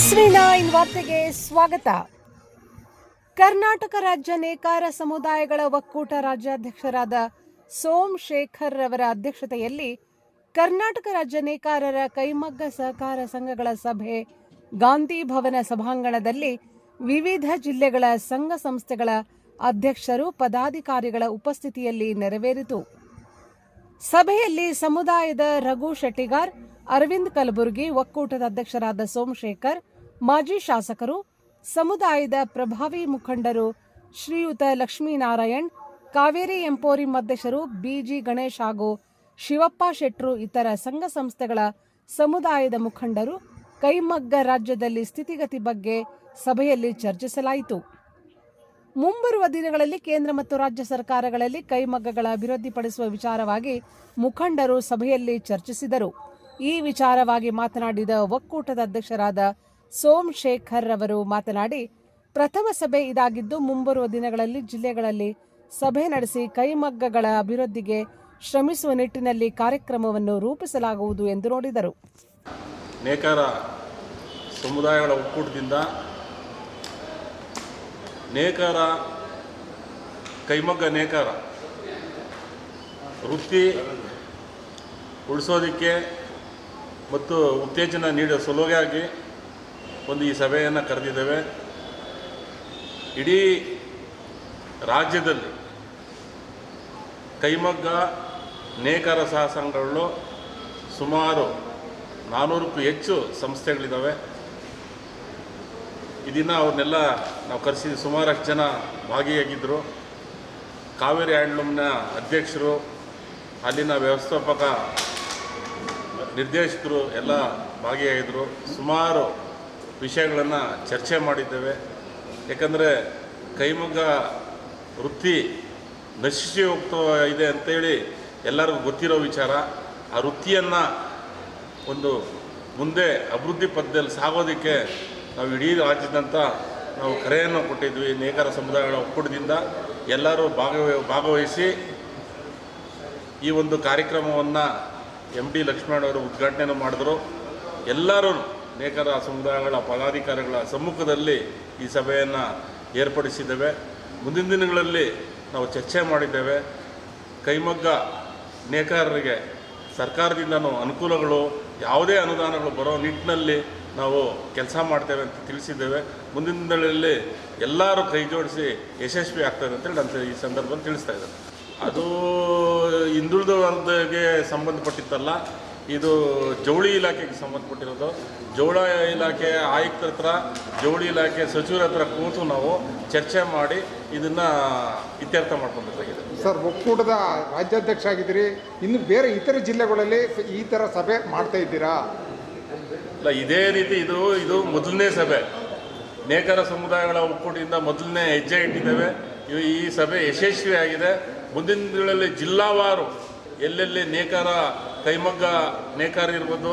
S V ಇನ್ ವಾರ್ತೆಗೆ ಸ್ವಾಗತ. ಕರ್ನಾಟಕ ರಾಜ್ಯ ನೇಕಾರ ಸಮುದಾಯಗಳ ಒಕ್ಕೂಟ ರಾಜ್ಯಾಧ್ಯಕ್ಷರಾದ ಸೋಮ್ ಶೇಖರ್ ರವರ ಅಧ್ಯಕ್ಷತೆಯಲ್ಲಿ ಕರ್ನಾಟಕ ರಾಜ್ಯ ನೇಕಾರರ ಕೈಮಗ್ಗ ಸಹಕಾರ ಸಂಘಗಳ ಸಭೆ, ಗಾಂಧಿ ಭವನ ಸಭಾಂಗಣದಲ್ಲಿ ವಿವಿಧ ಜಿಲ್ಲೆಗಳ ಸಂಘ ಸಂಸ್ಥೆಗಳ ಅಧ್ಯಕ್ಷರು, ಪದಾಧಿಕಾರಿಗಳ ಉಪಸ್ಥಿತಿಯಲ್ಲಿ ನೆರವೇರಿತು. ಸಭೆಯಲ್ಲಿ ಸಮುದಾಯದ ರಘು ಶೆಟ್ಟಿಗಾರ್, ಅರವಿಂದ್ ಕಲಬುರ್ಗಿ ಒಕ್ಕೂಟದ ಅಧ್ಯಕ್ಷರಾದ ಸೋಮಶೇಖರ್ ಮಾಜಿ ಶಾಸಕರು, ಸಮುದಾಯದ ಪ್ರಭಾವಿ ಮುಖಂಡರು ಶ್ರೀಯುತ ಲಕ್ಷ್ಮೀನಾರಾಯಣ್, ಕಾವೇರಿ ಎಂಪೋರಿಂ ಅಧ್ಯಕ್ಷರು ಬಿಜಿ ಗಣೇಶ್ ಹಾಗೂ ಶಿವಪ್ಪ ಶೆಟ್ರು ಇತರ ಸಂಘ ಸಂಸ್ಥೆಗಳ ಸಮುದಾಯದ ಮುಖಂಡರು ಕೈಮಗ್ಗ ರಾಜ್ಯದಲ್ಲಿ ಸ್ಥಿತಿಗತಿ ಬಗ್ಗೆ ಸಭೆಯಲ್ಲಿ ಚರ್ಚಿಸಲಾಯಿತು. ಮುಂಬರುವ ದಿನಗಳಲ್ಲಿ ಕೇಂದ್ರ ಮತ್ತು ರಾಜ್ಯ ಸರ್ಕಾರಗಳಲ್ಲಿ ಕೈಮಗ್ಗಗಳ ಅಭಿವೃದ್ಧಿಪಡಿಸುವ ವಿಚಾರವಾಗಿ ಮುಖಂಡರು ಸಭೆಯಲ್ಲಿ ಚರ್ಚಿಸಿದರು. ಈ ವಿಚಾರವಾಗಿ ಮಾತನಾಡಿದ ಒಕ್ಕೂಟದ ಅಧ್ಯಕ್ಷರಾದ ಸೋಮ್ ಅವರು ಮಾತನಾಡಿ, ಪ್ರಥಮ ಸಭೆ ಇದಾಗಿದ್ದು ಮುಂಬರುವ ದಿನಗಳಲ್ಲಿ ಜಿಲ್ಲೆಗಳಲ್ಲಿ ಸಭೆ ನಡೆಸಿ ಕೈಮಗ್ಗಗಳ ಅಭಿವೃದ್ಧಿಗೆ ಶ್ರಮಿಸುವ ನಿಟ್ಟಿನಲ್ಲಿ ಕಾರ್ಯಕ್ರಮವನ್ನು ರೂಪಿಸಲಾಗುವುದು ಎಂದು ನೋಡಿದರು. ನೇಕಾರ ಸಮುದಾಯಗಳ ಒಕ್ಕೂಟದಿಂದ ನೇಕಾರ, ಕೈಮಗ್ಗ ನೇಕಾರ ವೃತ್ತಿ ಉಳಿಸೋದಕ್ಕೆ ಮತ್ತು ಉತ್ತೇಜನ ನೀಡೋ ಸಲುವಾಗಿ ಒಂದು ಈ ಸಭೆಯನ್ನು ಕರೆದಿದ್ದೇವೆ. ಇಡೀ ರಾಜ್ಯದಲ್ಲಿ ಕೈಮಗ್ಗ ನೇಕಾರ ಸಹ ಸಂಘಗಳು ಸುಮಾರು ನಾನ್ನೂರಕ್ಕೂ ಹೆಚ್ಚು ಸಂಸ್ಥೆಗಳಿದ್ದಾವೆ. ಇದನ್ನು ದಿನ ಅವ್ರನ್ನೆಲ್ಲ ನಾವು ಕರೆಸಿದ ಸುಮಾರಷ್ಟು ಜನ ಭಾಗಿಯಾಗಿದ್ದರು ಕಾವೇರಿ ಹ್ಯಾಂಡ್ಲೂಮ್ನ ಅಧ್ಯಕ್ಷರು, ಅಲ್ಲಿನ ವ್ಯವಸ್ಥಾಪಕ ನಿರ್ದೇಶಕರು ಎಲ್ಲ ಭಾಗಿಯಾಗಿದ್ದರು ಸುಮಾರು ವಿಷಯಗಳನ್ನು ಚರ್ಚೆ ಮಾಡಿದ್ದೇವೆ. ಯಾಕಂದರೆ ಕೈಮಗ್ಗ ವೃತ್ತಿ ನಶಿಸಿ ಹೋಗ್ತಾ ಇದೆ ಅಂತೇಳಿ ಎಲ್ಲರಿಗೂ ಗೊತ್ತಿರೋ ವಿಚಾರ. ಆ ವೃತ್ತಿಯನ್ನು ಒಂದು ಮುಂದೆ ಅಭಿವೃದ್ಧಿ ಪಥದಲ್ಲಿ ಸಾಗೋದಕ್ಕೆ ನಾವು ಇಡೀ ರಾಜ್ಯದಂತ ನಾವು ಕರೆಯನ್ನು ಕೊಟ್ಟಿದ್ವಿ. ನೇಕಾರ ಸಮುದಾಯಗಳ ಒಕ್ಕೂಟದಿಂದ ಎಲ್ಲರೂ ಭಾಗವ, ಭಾಗವಹಿಸಿ ಈ ಒಂದು ಕಾರ್ಯಕ್ರಮವನ್ನು ಎಂ ಡಿ ಲಕ್ಷ್ಮಣ್ ಅವರು ಉದ್ಘಾಟನೆಯನ್ನು ಮಾಡಿದ್ರು. ಎಲ್ಲರೂ ನೇಕಾರ ಸಮುದಾಯಗಳ ಪದಾಧಿಕಾರಿಗಳ ಸಮ್ಮುಖದಲ್ಲಿ ಈ ಸಭೆಯನ್ನು ಏರ್ಪಡಿಸಿದ್ದೇವೆ. ಮುಂದಿನ ದಿನಗಳಲ್ಲಿ ನಾವು ಚರ್ಚೆ ಮಾಡಿದ್ದೇವೆ. ಕೈಮಗ್ಗ ನೇಕಾರರಿಗೆ ಸರ್ಕಾರದಿಂದನೂ ಅನುಕೂಲಗಳು, ಯಾವುದೇ ಅನುದಾನಗಳು ಬರೋ ನಿಟ್ಟಿನಲ್ಲಿ ನಾವು ಕೆಲಸ ಮಾಡ್ತೇವೆ ಅಂತ ತಿಳಿಸಿದ್ದೇವೆ. ಮುಂದಿನ ದಿನಗಳಲ್ಲಿ ಎಲ್ಲರೂ ಕೈ ಜೋಡಿಸಿ ಯಶಸ್ವಿ ಆಗ್ತದೆ ಅಂತೇಳಿ ನಾನು ಈ ಸಂದರ್ಭದಲ್ಲಿ ತಿಳಿಸ್ತಾ ಇದ್ದೇನೆ. ಅದು ಹಿಂದುಳಿದ ವರ್ಗಕ್ಕೆ ಸಂಬಂಧಪಟ್ಟಿತ್ತಲ್ಲ ಇದು ಜವಳಿ ಇಲಾಖೆಗೆ ಸಂಬಂಧಪಟ್ಟಿರೋದು. ಜವಳ ಇಲಾಖೆ ಆಯುಕ್ತರ ಹತ್ರ ಜವಳಿ ಇಲಾಖೆ ಸಚಿವರ ಹತ್ರ ಕೂತು ನಾವು ಚರ್ಚೆ ಮಾಡಿ ಇದನ್ನು ಇತ್ಯರ್ಥ ಮಾಡ್ಕೊಬೇಕಾಗಿದೆ ಸರ್ ಒಕ್ಕೂಟದ ರಾಜ್ಯಾಧ್ಯಕ್ಷ ಆಗಿದ್ದೀರಿ. ಇನ್ನು ಬೇರೆ ಇತರ ಜಿಲ್ಲೆಗಳಲ್ಲಿ ಈ ಥರ ಸಭೆ ಮಾಡ್ತಾ ಇದ್ದೀರಾ? ಇಲ್ಲ ಇದೇ ರೀತಿ ಇದು ಇದು ಮೊದಲನೇ ಸಭೆ. ನೇಕಾರ ಸಮುದಾಯಗಳ ಒಕ್ಕೂಟದಿಂದ ಮೊದಲನೇ ಹೆಜ್ಜೆ ಇಟ್ಟಿದ್ದೇವೆ. ಈ ಸಭೆ ಯಶಸ್ವಿಯಾಗಿದೆ. ಮುಂದಿನ ದಿನಗಳಲ್ಲಿ ಜಿಲ್ಲಾವಾರು ಎಲ್ಲೆಲ್ಲಿ ನೇಕಾರ ಕೈಮಗ್ಗ ನೇಕಾರ ಇರ್ಬೋದು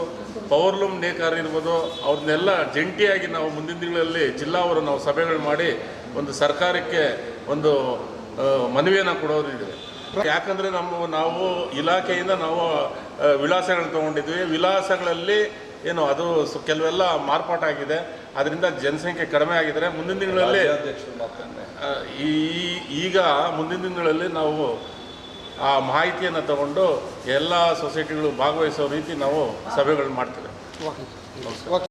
ಪವರ್ಲೂಮ್ ನೇಕಾರ ಇರ್ಬೋದು ಅವ್ರನ್ನೆಲ್ಲ ಜಂಟಿಯಾಗಿ ನಾವು ಮುಂದಿನ ದಿನಗಳಲ್ಲಿ ಜಿಲ್ಲಾವರು ನಾವು ಸಭೆಗಳು ಮಾಡಿ ಒಂದು ಸರ್ಕಾರಕ್ಕೆ ಒಂದು ಮನವಿಯನ್ನು ಕೊಡೋದಿದೆ ಯಾಕಂದರೆ ನಮ್ಮ ನಾವು ಇಲಾಖೆಯಿಂದ ನಾವು ವಿಳಾಸಗಳನ್ನ ತೊಗೊಂಡಿದ್ವಿ. ವಿಳಾಸಗಳಲ್ಲಿ ಏನು ಅದು ಕೆಲವೆಲ್ಲ ಮಾರ್ಪಾಟಾಗಿದೆ. ಅದರಿಂದ ಜನಸಂಖ್ಯೆ ಕಡಿಮೆ ಆಗಿದ್ರೆ ಮುಂದಿನ ದಿನಗಳಲ್ಲಿ ಈ- ಈಗ ಮುಂದಿನ ದಿನಗಳಲ್ಲಿ ನಾವು ಆ ಮಾಹಿತಿಯನ್ನು ತಗೊಂಡು ಎಲ್ಲ ಸೊಸೈಟಿಗಳು ಭಾಗವಹಿಸೋ ರೀತಿ ನಾವು ಸಭೆಗಳು ಮಾಡ್ತೇವೆ.